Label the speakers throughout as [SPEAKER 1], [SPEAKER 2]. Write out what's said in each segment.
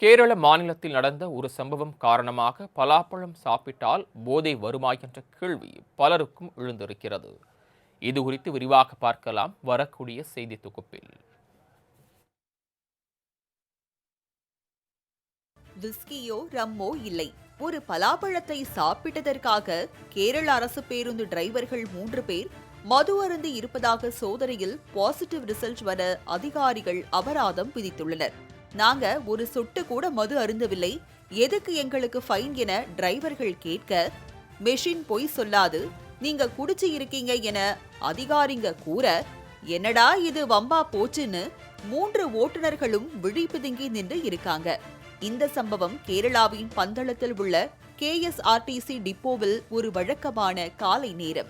[SPEAKER 1] கேரள மாநிலத்தில் நடந்த ஒரு சம்பவம் காரணமாக பலாப்பழம் சாப்பிட்டால் போதை வருமா என்ற கேள்வி பலருக்கும் எழுந்திருக்கிறது. இது குறித்து விரிவாக பார்க்கலாம் வரக்கூடிய செய்தி தொகுப்பில்.
[SPEAKER 2] விஸ்கியோ ரம்மோ இல்லை. ஒரு பலாப்பழத்தை சாப்பிட்டதற்காக கேரள அரசு பேருந்து டிரைவர்கள் மூன்று பேர் மது அருந்து இருப்பதாக சோதனையில் பாசிட்டிவ் ரிசல்ட் வர அதிகாரிகள் அபராதம் விதித்துள்ளனர். நாங்க ஒரு சொட்டு கூட மது அருந்தவில்லை. எதுக்கு எங்களுக்கு ஃபைன் என டிரைவர்கள் கேட்க மெஷின் பொய் சொல்லாது. நீங்க குடிச்சு இருக்கீங்க என அதிகாரிங்க கூற என்னடா இது வம்பா போச்சுன்னு மூன்று ஓட்டுநர்களும் விழிப்புதுங்கி நின்று இருக்காங்க. இந்த சம்பவம் கேரளாவின் பந்தளத்தில் உள்ள கேஎஸ்ஆர்டிசி டிப்போவில் ஒரு வழக்கமான காலை நேரம்.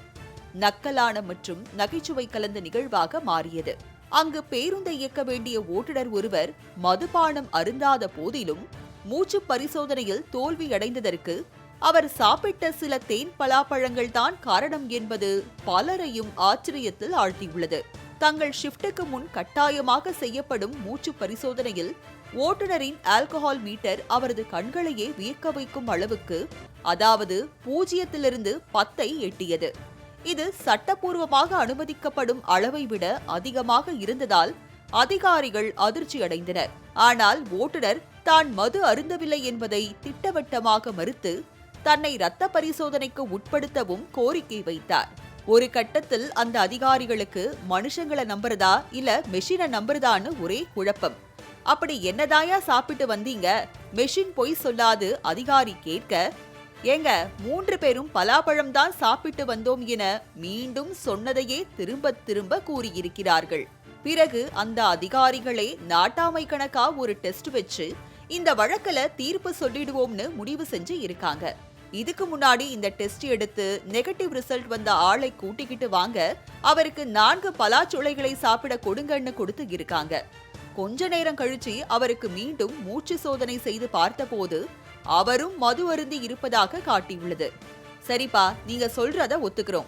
[SPEAKER 2] நக்கலான மற்றும் நகைச்சுவை கலந்த நிகழ்வாக மாறியது. அங்கு பேருந்தை இயக்க வேண்டிய ஓட்டுநர் ஒருவர் மதுபானம் அருந்தாத போதிலும் மூச்சு பரிசோதனையில் தோல்வியடைந்ததற்கு அவர் சாப்பிட்ட சில தேன் பலாப்பழங்கள் தான் காரணம் என்பது பலரையும் ஆச்சரியத்தில் ஆழ்த்தியுள்ளது. தங்கள் ஷிப்டுக்கு முன் கட்டாயமாக செய்யப்படும் மூச்சு பரிசோதனையில் ஓட்டுநரின் ஆல்கஹால் மீட்டர் அவரது கண்களையே வியக்க வைக்கும் அளவுக்கு அதாவது பூஜ்ஜியத்திலிருந்து பத்தை எட்டியது. இது சட்டப்பூர்வமாக அனுமதிக்கப்படும் அளவை விட அதிகமாக இருந்ததால் அதிகாரிகள் அதிர்ச்சி அடைந்தனர் ஆனால் ஓட்டுநர் தான் மது அருந்தவில்லை என்பதை திட்டவட்டமாக மறுத்து தன்னை இரத்த பரிசோதனைக்கு உட்படுத்தவும் கோரிக்கை வைத்தார். ஒரு கட்டத்தில் அந்த அதிகாரிகளுக்கு மனுஷங்களை நம்புறதா இல்ல மெஷினை நம்புறதான்னு ஒரே குழப்பம். அப்படி என்னதாயா சாப்பிட்டு வந்தீங்க? மெஷின் பொய் சொல்லாது அதிகாரி கேட்க ஏங்க மூன்று பேரும் பலாப்பழம் தான் சாப்பிட்டு வந்தோம் என மீண்டும் சொன்னதையே திரும்ப திரும்ப கூறியிருக்கிறார்கள். பிறகு அந்த அதிகாரிகளே நாட்டாமை கணக்கா ஒரு டெஸ்ட் வச்சு இந்த வழக்குல தீர்ப்பு சொல்லிடுவோம்னு முடிவு செஞ்சு இருக்காங்க. இதுக்கு முன்னாடி இந்த டெஸ்ட் எடுத்து நெகட்டிவ் ரிசல்ட் வந்த ஆளை கூட்டிக்கிட்டு வாங்க அவருக்கு நான்கு பலாச்சுளைகளை சாப்பிட கொடுங்கன்னு கொடுத்து இருக்காங்க. கொஞ்ச நேரம் கழிச்சு அவருக்கு மீண்டும் மூச்சு சோதனை செய்து பார்த்தபோது அவரும் மது அருந்தி இருப்பதாக காட்டியுள்ளது. சரிப்பா நீங்க சொல்றத ஒத்துக்கிறோம்.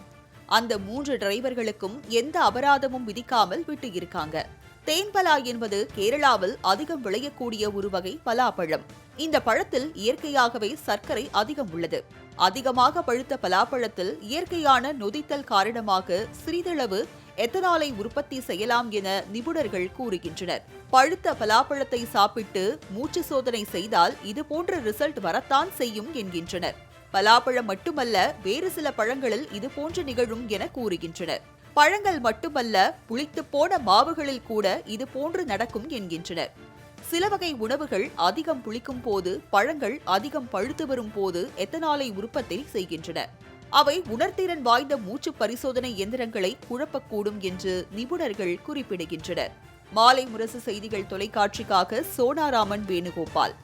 [SPEAKER 2] அந்த மூன்று டிரைவர்களுக்கும் எந்த அபராதமும் விதிக்காமல் விட்டு இருக்காங்க. தேன்பலா என்பது கேரளாவில் அதிகம் விளையக்கூடிய ஒரு வகை பலாப்பழம். இந்த பழத்தில் இயற்கையாகவே சர்க்கரை அதிகம் உள்ளது. அதிகமாக பழுத்த பலாப்பழத்தில் இயற்கையான நொதித்தல் காரணமாக சிறிதளவு எத்தனாலை உற்பத்தி செய்யலாம் என நிபுணர்கள் கூறுகின்றனர். பழுத்த பலாப்பழத்தை சாப்பிட்டு மூச்சு சோதனை செய்தால் இது போன்ற ரிசல்ட் வரத்தான் செய்யும் என்கின்றனர். பலாப்பழம் மட்டுமல்ல வேறு சில பழங்களில் இது போன்று நிகழும் என கூறுகின்றனர். பழங்கள் மட்டுமல்ல புளித்து போன மாவுகளில் கூட இது போன்று நடக்கும் என்கின்றனர். சில வகை உணவுகள் அதிகம் புளிக்கும் போது பழங்கள் அதிகம் பழுத்து வரும் போது எத்தனாலை உற்பத்தி செய்கின்றன. அவை உணர்திறன் வாய்ந்த மூச்சு பரிசோதனை எந்திரங்களை குழப்பக்கூடும் என்று நிபுணர்கள் குறிப்பிடுகின்றனர். மாலை முரசு செய்திகள் தொலைக்காட்சிக்காக சோனாராமன் வேணுகோபால்.